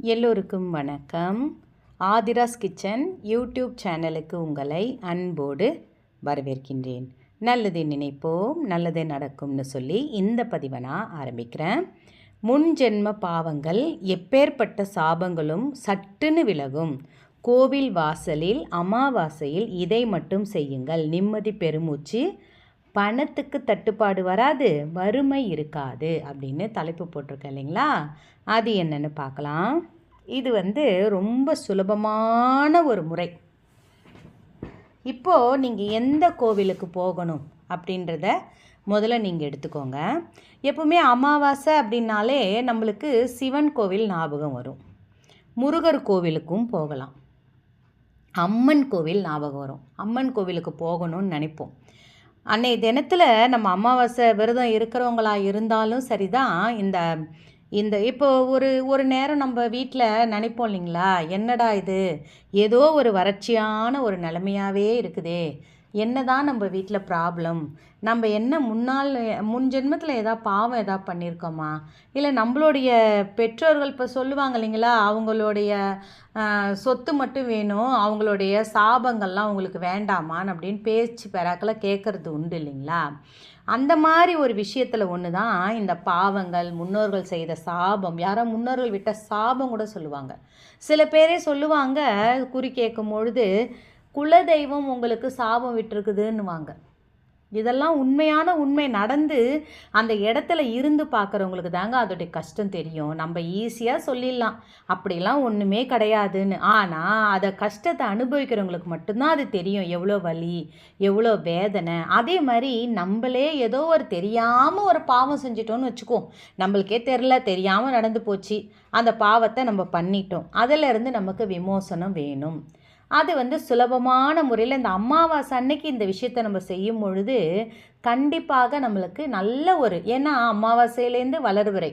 எல்லோருக்கும் வணக்கம். Aadhira's kitchen YouTube சேனலுக்கு உங்களை அன்போடு வரவேற்கின்றேன். நல்லது நினைப்போம் நல்லது நடக்கும்னு சொல்லி இந்த பதிவை நான் ஆரம்பிக்கிறேன். முன் ஜென்ம பாவங்கள் எப்பேற்பட்ட சாபங்களும் சட்டுன்னு விலகும். கோவில் வாசலில் அமாவாசையில் இதை மட்டும் செய்யுங்கள். நிம்மதி பெருமூச்சு பணத்துக்கு தட்டுப்பாடு வராது வறுமை இருக்காது அப்படின்னு தலைப்பு போட்டிருக்கேன் இல்லைங்களா? அது என்னன்னு பார்க்கலாம். இது வந்து ரொம்ப சுலபமான ஒரு முறை. இப்போது நீங்கள் எந்த கோவிலுக்கு போகணும் அப்படின்றத முதல்ல நீங்கள் எடுத்துக்கோங்க. எப்பவுமே அமாவாசை அப்படின்னாலே நம்மளுக்கு சிவன் கோவில் ஞாபகம் வரும். முருகர் கோவிலுக்கும் போகலாம். அம்மன் கோவில் ஞாபகம் வரும். அம்மன் கோவிலுக்கு போகணும்னு நினைப்போம். அன்னைய தினத்தில் நம்ம அமாவாசை விரதம் இருக்கிறவங்களா இருந்தாலும் சரிதான். இந்த இந்த இப்போ ஒரு ஒரு நேரம் நம்ம வீட்டில் நினைப்போம் இல்லைங்களா? என்னடா இது? ஏதோ ஒரு வறட்சியான ஒரு நிலைமையாகவே இருக்குதே. என்னதான் நம்ம வீட்டில் ப்ராப்ளம் நம்ம என்ன முன்னால் முன் ஜென்மத்தில் ஏதாவது பாவம் எதா பண்ணியிருக்கோமா இல்லை நம்மளுடைய பெற்றோர்கள் இப்போ சொல்லுவாங்க இல்லைங்களா அவங்களுடைய சொத்து மட்டும் வேணும் அவங்களுடைய சாபங்கள்லாம் உங்களுக்கு வேண்டாமான்னு அப்படின்னு பேச்சு பெறாக்கில் கேட்குறது உண்டு இல்லைங்களா? அந்த மாதிரி ஒரு விஷயத்தில் ஒன்று தான் இந்த பாவங்கள் முன்னோர்கள் செய்த சாபம் யாரோ முன்னோர்கள் விட்ட சாபம் கூட சொல்லுவாங்க. சில பேரே சொல்லுவாங்க குறி கேட்கும் பொழுது குலதெய்வம் உங்களுக்கு சாபம் விட்டுருக்குதுன்னுவாங்க. இதெல்லாம் உண்மையான உண்மை நடந்து அந்த இடத்துல இருந்து பார்க்குறவங்களுக்கு தாங்க அதோடைய கஷ்டம் தெரியும். நம்ம ஈஸியாக சொல்லிடலாம். அப்படிலாம் ஒன்றுமே கிடையாதுன்னு. ஆனால் அதை கஷ்டத்தை அனுபவிக்கிறவங்களுக்கு மட்டும்தான் அது தெரியும். எவ்வளோ வலி எவ்வளோ வேதனை. அதே மாதிரி நம்மளே ஏதோ ஒரு தெரியாமல் ஒரு பாவம் செஞ்சிட்டோம்னு வச்சுக்கோ நம்மளுக்கே தெரில தெரியாமல் நடந்து போச்சு. அந்த பாவத்தை நம்ம பண்ணிட்டோம். அதிலிருந்து நமக்கு விமோசனம் வேணும். அது வந்து சுலபமான முறையில் இந்த அமாவாசை அன்னைக்கு இந்த விஷயத்தை நம்ம செய்யும் பொழுது கண்டிப்பாக நம்மளுக்கு நல்ல ஒரு ஏன்னா அமாவாசையிலேருந்து வளர்வரை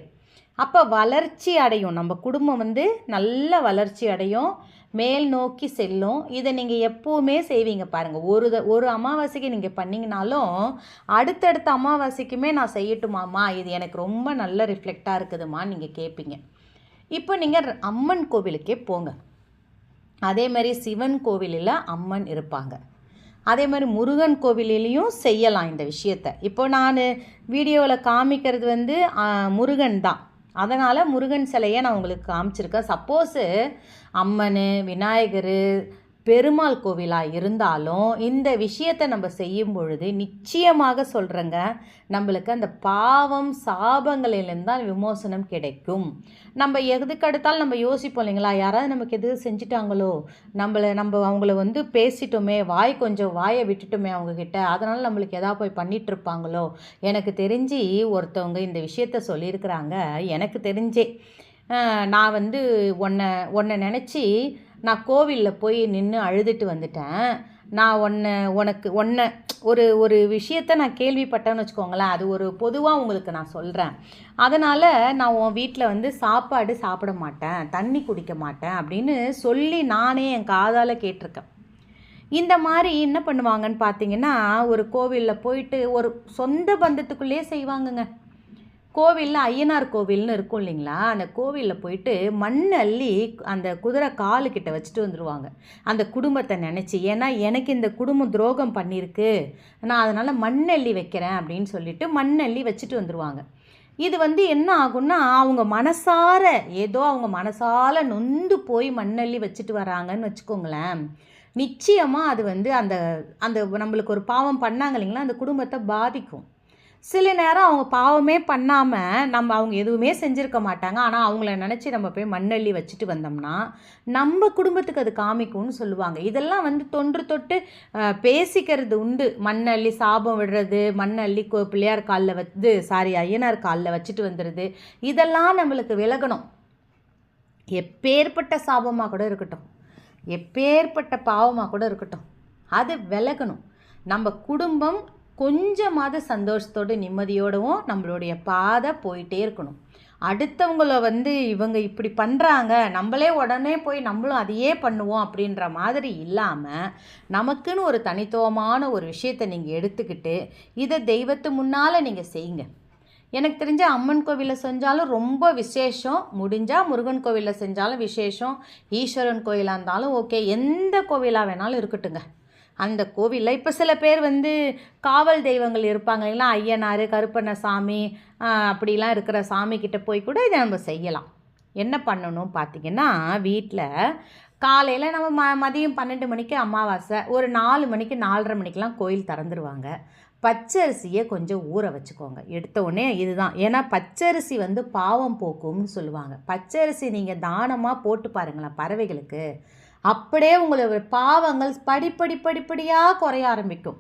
அப்போ வளர்ச்சி அடையும். நம்ம குடும்பம் வந்து நல்ல வளர்ச்சி அடையும். மேல் நோக்கி செல்லும். இதை நீங்கள் எப்போவுமே செய்வீங்க பாருங்கள் ஒரு ஒரு அமாவாசைக்கு நீங்கள் பண்ணிங்கனாலும் அடுத்தடுத்த அமாவாசைக்குமே நான் செய்யட்டுமாம்மா? இது எனக்கு ரொம்ப நல்ல ரிஃப்ளெக்டாக இருக்குதுமா நீங்கள் கேட்பீங்க இப்போ நீங்கள் அம்மன் கோவிலுக்கே போங்க. அதே மாதிரி சிவன் கோவிலில் அம்மன் இருப்பாங்க. அதே மாதிரி முருகன் கோவிலிலையும் செய்யலாம் இந்த விஷயத்தை. இப்போ நான் வீடியோவில் காமிக்கிறது வந்து முருகன் தான். அதனால் முருகன் சிலையை நான் உங்களுக்கு காமிச்சிருக்கேன். சப்போஸு அம்மன் விநாயகர் பெருமாள் கோவிலாக இருந்தாலும் இந்த விஷயத்தை நம்ம செய்யும் பொழுது நிச்சயமாக சொல்கிறேங்க நம்மளுக்கு அந்த பாவம் சாபங்களிலிருந்து தான் விமோசனம் கிடைக்கும். நம்ம எதுக்கு அடுத்தாலும் நம்ம யோசிப்போம் இல்லைங்களா? யாராவது நமக்கு எது செஞ்சிட்டாங்களோ நம்மளை நம்ம அவங்கள வந்து பேசிட்டோமே வாய் கொஞ்சம் வாயை விட்டுட்டோமே அவங்கக்கிட்ட அதனால் நம்மளுக்கு எதாவது போய் பண்ணிகிட்ருப்பாங்களோ எனக்கு தெரிஞ்சு ஒருத்தவங்க இந்த விஷயத்த சொல்லியிருக்கிறாங்க எனக்கு தெரிஞ்சே. நான் வந்து உன்னை உன்னை நினச்சி நான் கோவிலில் போய் நின்று அழுதுட்டு வந்துட்டேன். நான் ஒன்றை உனக்கு ஒன்றை ஒரு ஒரு விஷயத்த நான் கேள்விப்பட்டேன்னு வச்சுக்கோங்களேன் அது ஒரு பொதுவாக உங்களுக்கு நான் சொல்கிறேன் அதனால் நான் உன் வீட்டில் வந்து சாப்பாடு சாப்பிட மாட்டேன் தண்ணி குடிக்க மாட்டேன் அப்படின்னு சொல்லி நானே என் காதால் கேட்டிருக்கேன். இந்த மாதிரி என்ன பண்ணுவாங்கன்னு பார்த்தீங்கன்னா ஒரு கோவிலில் போயிட்டு ஒரு சொந்த பந்தத்துக்குள்ளேயே செய்வாங்கங்க. கோவிலில் ஐயனார் கோவில்னு இருக்கும் இல்லைங்களா? அந்த கோவிலில் போயிட்டு மண் அள்ளி அந்த குதிரை காலுக்கிட்ட வச்சுட்டு வந்துடுவாங்க அந்த குடும்பத்தை நினச்சி ஏன்னா எனக்கு இந்த குடும்பம் துரோகம் பண்ணியிருக்கு நான் அதனால் மண் அள்ளி வைக்கிறேன் அப்படின்னு சொல்லிட்டு மண் அள்ளி வச்சுட்டு வந்துடுவாங்க இது வந்து என்ன ஆகும்னா அவங்க மனசார ஏதோ அவங்க மனசால நொந்து போய் மண்ணள்ளி வச்சுட்டு வராங்கன்னு வச்சுக்கோங்களேன். நிச்சயமாக அது வந்து அந்த அந்த நம்மளுக்கு ஒரு பாவம் பண்ணாங்க இல்லைங்களா? அந்த குடும்பத்தை பாதிக்கும். சில நேரம் அவங்க பாவமே பண்ணாமல் நம்ம அவங்க எதுவுமே செஞ்சுருக்க மாட்டாங்க. ஆனால் அவங்கள நினச்சி நம்ம போய் மண்ணள்ளி வச்சுட்டு வந்தோம்னா நம்ம குடும்பத்துக்கு அது காமிக்கும்னு சொல்லுவாங்க. இதெல்லாம் வந்து தொன்று தொட்டு பேசிக்கிறது உண்டு. மண்ணள்ளி சாபம் விடுறது மண்ணள்ளி கோ பிள்ளையார் காலில் வந்து சாரி ஐயனார் காலில் வச்சுட்டு வந்துடுது இதெல்லாம் நம்மளுக்கு விலகணும். எப்பேற்பட்ட சாபமாக கூட இருக்கட்டும். எப்பேற்பட்ட பாவமாக கூட இருக்கட்டும். அது விலகணும். நம்ம குடும்பம் கொஞ்சமாவது சந்தோஷத்தோடு நிம்மதியோடவும் நம்மளுடைய பாதை போயிட்டே இருக்கணும். அடுத்தவங்கள வந்து இவங்க இப்படி பண்ணுறாங்க நம்மளே உடனே போய் நம்மளும் அதையே பண்ணுவோம் அப்படின்ற மாதிரி இல்லாமல் நமக்குன்னு ஒரு தனித்துவமான ஒரு விஷயத்தை நீங்கள் எடுத்துக்கிட்டு இதை தெய்வத்து முன்னால் நீங்கள் செய்யுங்க. எனக்கு தெரிஞ்ச அம்மன் கோவிலில் செஞ்சாலும் ரொம்ப விசேஷம். முடிஞ்சால் முருகன் கோவிலில் செஞ்சாலும் விசேஷம். ஈஸ்வரன் கோயிலாக இருந்தாலும் ஓகே. எந்த கோவிலாக வேணாலும் இருக்கட்டுங்க. அந்த கோவிலில். இப்போ சில பேர் வந்து காவல் தெய்வங்கள் இருப்பாங்க இல்லைங்களா? ஐயனார் கருப்பண்ண சாமி அப்படிலாம் இருக்கிற சாமி கிட்டே போய் கூட இதை நம்ம செய்யலாம். என்ன பண்ணணும் பார்த்திங்கன்னா வீட்டில் காலையில் நம்ம ம மதியம் பன்னெண்டு மணிக்கு அமாவாசை ஒரு நாலு மணிக்கு நாலரை மணிக்கெலாம் கோயில் திறந்துருவாங்க. பச்சரிசியை கொஞ்சம் ஊற வச்சுக்கோங்க. எடுத்த உடனே இதுதான். ஏன்னா பச்சரிசி வந்து பாவம் போக்கும்னு சொல்லுவாங்க. பச்சரிசி நீங்கள் தானமாக போட்டு பாருங்களேன் பறவைகளுக்கு. அப்படியே உங்களுடைய பாவங்கள் படிப்படி படிப்படியாக குறைய ஆரம்பிக்கும்.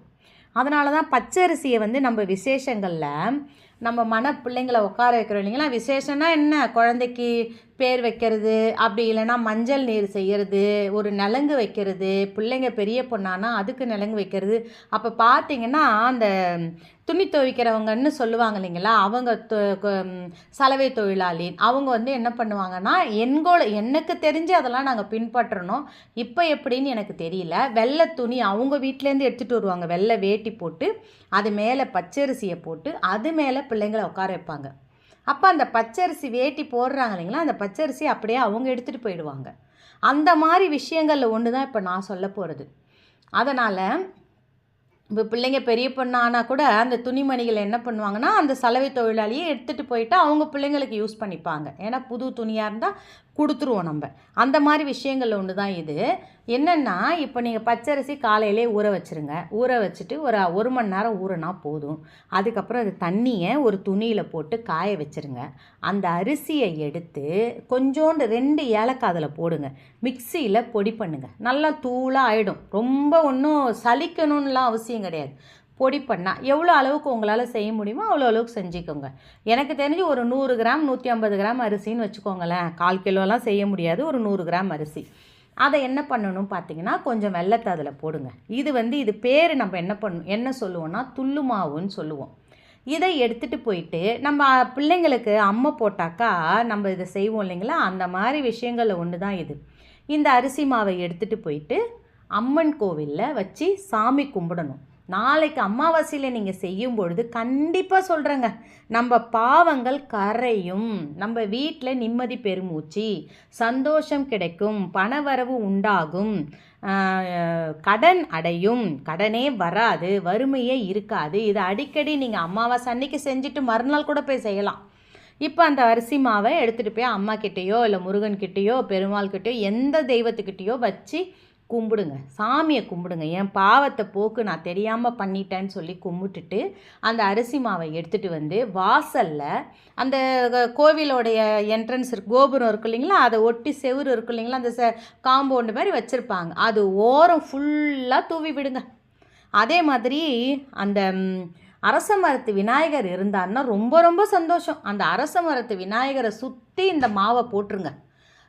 அதனால தான் பச்சரிசியை வந்து நம்ம விசேஷங்களில் நம்ம மன பிள்ளைங்களை உட்கார வைக்கிறோம் இல்லைங்களா? விசேஷம்னா என்ன? குழந்தைக்கு பேர் வைக்கிறது அப்படி இல்லைன்னா மஞ்சள் நீர் செய்கிறது ஒரு நலங்கு வைக்கிறது. பிள்ளைங்க பெரிய பொண்ணானா அதுக்கு நலங்கு வைக்கிறது. அப்போ பார்த்தீங்கன்னா அந்த துணி துவைக்கிறவங்கன்னு சொல்லுவாங்க இல்லைங்களா? அவங்க தொ- சலவை தொழிலாளி. அவங்க வந்து என்ன பண்ணுவாங்கன்னா எண்கோல எனக்கு தெரிஞ்சு அதெல்லாம் நாங்கள் பின்பற்றணும். இப்போ எப்படின்னு எனக்கு தெரியல. வெள்ளை துணி அவங்க வீட்டிலேருந்து எடுத்துகிட்டு வருவாங்க. வெள்ளை வேட்டி போட்டு அது மேலே பச்சரிசியை போட்டு அது மேலே பிள்ளைங்களை உட்கார வைப்பாங்க. அப்போ அந்த பச்சரிசி வேட்டி போடுறாங்க இல்லைங்களா? அந்த பச்சரிசி அப்படியே அவங்க எடுத்துகிட்டு போயிடுவாங்க. அந்த மாதிரி விஷயங்களில் ஒன்று தான் இப்போ நான் சொல்ல போகிறது அதனால் இப்போ பிள்ளைங்க பெரிய பொண்ணானா கூட அந்த துணிமணிகளை என்ன பண்ணுவாங்கன்னா அந்த சலவை தொழிலாளியை எடுத்துகிட்டு போயிட்டு அவங்க பிள்ளைங்களுக்கு யூஸ் பண்ணிப்பாங்க. ஏன்னா புது துணியாக இருந்தால் கொடுத்துருவோம் நம்ம. அந்த மாதிரி விஷயங்களில் ஒன்று தான் இது. என்னென்னா இப்போ நீங்கள் பச்சரிசி காலையிலே ஊற வச்சுருங்க. ஊற வச்சுட்டு ஒரு ஒரு மணி நேரம் ஊறினா போதும். அதுக்கப்புறம் அது தண்ணியை ஒரு துணியில் போட்டு காய வச்சுருங்க. அந்த அரிசியை எடுத்து கொஞ்சோண்டு ரெண்டு ஏலக்காய் அதில் போடுங்க. மிக்சியில் பொடி பண்ணுங்கள் நல்லா தூளாக ஆகிடும் ரொம்ப ஒன்றும் சலிக்கணும்லாம் அவசியம் கிடையாது. பொடி பண்ணால் எவ்வளோ அளவுக்கு உங்களால் செய்ய முடியுமோ அவ்வளோ அளவுக்கு செஞ்சுக்கோங்க. எனக்கு தெரிஞ்சு ஒரு நூறு கிராம் நூற்றி ஐம்பது கிராம் அரிசின்னு வச்சுக்கோங்களேன். கால் கிலோலாம் செய்ய முடியாது ஒரு நூறு கிராம் அரிசி. அதை என்ன பண்ணணும் பார்த்தீங்கன்னா கொஞ்சம் வெள்ளத்தை அதில் போடுங்க. இது வந்து இது பேர் நம்ம என்ன பண்ணணும் என்ன சொல்லுவோம்னா துள்ளு மாவுன்னு சொல்லுவோம். இதை எடுத்துகிட்டு போயிட்டு நம்ம பிள்ளைங்களுக்கு அம்மை போட்டாக்கா நம்ம இதை செய்வோம் இல்லைங்களா? அந்த மாதிரி விஷயங்களில் ஒன்று தான் இது. இந்த அரிசி மாவை எடுத்துகிட்டு போயிட்டு அம்மன் கோவிலில் வச்சு சாமி கும்பிடணும். நாளைக்கு அமாவாசையில் நீங்கள் செய்யும் பொழுது கண்டிப்பாக சொல்கிறேங்க நம்ம பாவங்கள் கரையும். நம்ம வீட்டில் நிம்மதி பெருமூச்சு சந்தோஷம் கிடைக்கும் பணவரவு உண்டாகும். கடன் அடையும். கடனே வராது வறுமையே இருக்காது. இது அடிக்கடி நீங்கள் அமாவாசை அன்னைக்கு செஞ்சுட்டு மறுநாள் கூட போய் செய்யலாம். இப்போ அந்த அரிசி மாவை எடுத்துகிட்டு போய் அம்மா கிட்டேயோ இல்லை முருகன்கிட்டேயோ பெருமாள் கிட்டேயோ எந்த தெய்வத்துக்கிட்டேயோ வச்சு கும்பிடுங்க. சாமியை கும்பிடுங்க. என் பாவத்தை போக்கு நான் தெரியாமல் பண்ணிட்டேன்னு சொல்லி கும்பிட்டுட்டு அந்த அரிசி மாவை எடுத்துகிட்டு வந்து வாசலில் அந்த கோவிலோடைய என்ட்ரன்ஸ் இருக்கு கோபுரம் இருக்கு இல்லைங்களா? அதை ஒட்டி செவுரு இருக்கு இல்லைங்களா? அந்த ச காம்பவுண்டு மாதிரி வச்சுருப்பாங்க. அது ஓரம் ஃபுல்லாக தூவி விடுங்க. அதே மாதிரி அந்த அரச மரத்து விநாயகர் இருந்தாருன்னா ரொம்ப ரொம்ப சந்தோஷம். அந்த அரச மரத்து விநாயகரை சுற்றி இந்த மாவை போட்டுருங்க.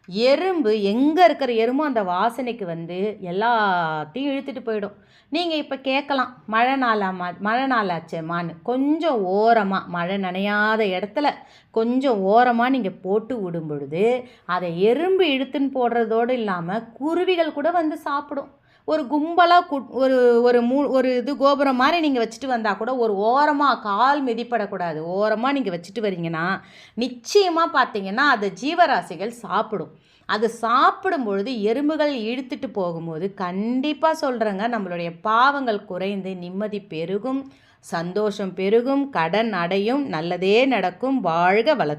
எறும்பு எங்கே இருக்கிற எறும்போ அந்த வாசனைக்கு வந்து எல்லாத்தையும் இழுத்துட்டு போயிடும். நீங்கள் இப்போ கேட்கலாம் மழை நாளாமா மழை நாளாச்சேம்மான்னு கொஞ்சம் ஓரமாக மழை நனையாத இடத்துல கொஞ்சம் ஓரமாக நீங்கள் போட்டு விடும் பொழுது அதை எறும்பு இழுத்துன்னு போடுறதோடு இல்லாமல் குருவிகள் கூட வந்து சாப்பிடும். ஒரு கும்பலாக கு ஒரு ஒரு மூ ஒரு இது கோபுரம் மாதிரி நீங்கள் வச்சுட்டு வந்தால் கூட ஒரு ஓரமாக கால் மிதிப்படக்கூடாது. ஓரமாக நீங்கள் வச்சுட்டு வரீங்கன்னா நிச்சயமாக பார்த்தீங்கன்னா அதை ஜீவராசிகள் சாப்பிடும். அது சாப்பிடும் பொழுது எறும்புகள் இழுத்துட்டு போகும்போது கண்டிப்பாக சொல்கிறேங்க நம்மளுடைய பாவங்கள் குறைந்து நிம்மதி பெருகும் சந்தோஷம் பெருகும் கடன் அடையும் நல்லதே நடக்கும் வாழ்க வளர்த்து